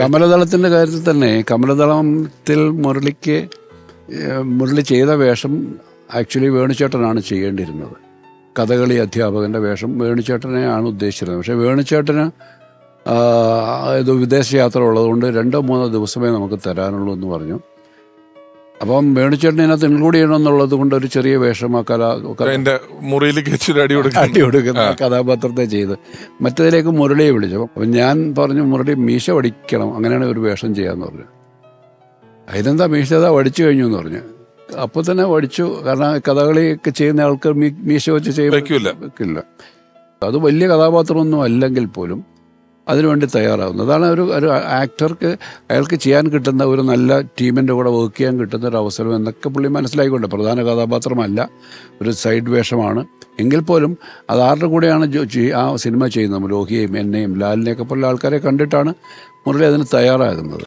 കമലദളത്തിന്റെ കാര്യത്തിൽ തന്നെ കമലദളത്തിൽ മുരളിക്ക് മുരളി ചെയ്ത വേഷം ആക്ച്വലി വേണുചേട്ടനാണ് ചെയ്യേണ്ടിയിരുന്നത്. കഥകളി അധ്യാപകന്റെ വേഷം വേണുചേട്ടനെയാണ് ഉദ്ദേശിച്ചിരുന്നത്. പക്ഷേ വേണുചേട്ടന് ഇത് വിദേശയാത്ര ഉള്ളതുകൊണ്ട് രണ്ടോ മൂന്നോ ദിവസമേ നമുക്ക് തരാനുള്ളൂ എന്ന് പറഞ്ഞു. അപ്പം വേണുചേട്ടൻ ഇതിനകത്ത് ഇൻക്ലൂഡ് ചെയ്യണമെന്നുള്ളത് കൊണ്ട് ഒരു ചെറിയ വേഷം ആ കല എന്റെ മുറിയിലേക്ക് അടി കൊടുക്കുന്ന. കഥാപാത്രത്തെ ചെയ്ത്. മറ്റേതിലേക്ക് മുരളിയെ വിളിച്ചു. അപ്പം ഞാൻ പറഞ്ഞു മുരളി മീശ വടിക്കണം അങ്ങനെയാണ് ഒരു വേഷം ചെയ്യാന്ന് പറഞ്ഞു. അതിനെന്താ മീശ അതാ വടിച്ചു കഴിഞ്ഞു എന്ന് പറഞ്ഞു. അപ്പോൾ തന്നെ വടിച്ചു കാരണം കഥകളിയൊക്കെ ചെയ്യുന്ന ആൾക്കാർ മീശ വെച്ച് ചെയ്യാൻ വെക്കില്ല. അത് വലിയ കഥാപാത്രമൊന്നും അല്ലെങ്കിൽ പോലും അതിനുവേണ്ടി തയ്യാറാവുന്നത് അതാണ് ഒരു ഒരു ആക്ടർക്ക് അയാൾക്ക് ചെയ്യാൻ കിട്ടുന്ന ഒരു നല്ല ടീമിന്റെ കൂടെ വർക്ക് ചെയ്യാൻ കിട്ടുന്ന ഒരു അവസരം എന്നൊക്കെ പുള്ളി മനസ്സിലായിക്കൊണ്ട്. പ്രധാന കഥാപാത്രമല്ല ഒരു സൈഡ് വേഷമാണ്. എങ്കിൽ പോലും അത് ആരുടെ കൂടെയാണ് ആ സിനിമ ചെയ്യുന്നത്? ലോഹിയെയും എന്നെയും ലാലിനെയൊക്കെ പോലുള്ള ആൾക്കാരെ കണ്ടിട്ടാണ് മുരളി അതിന് തയ്യാറാകുന്നത്.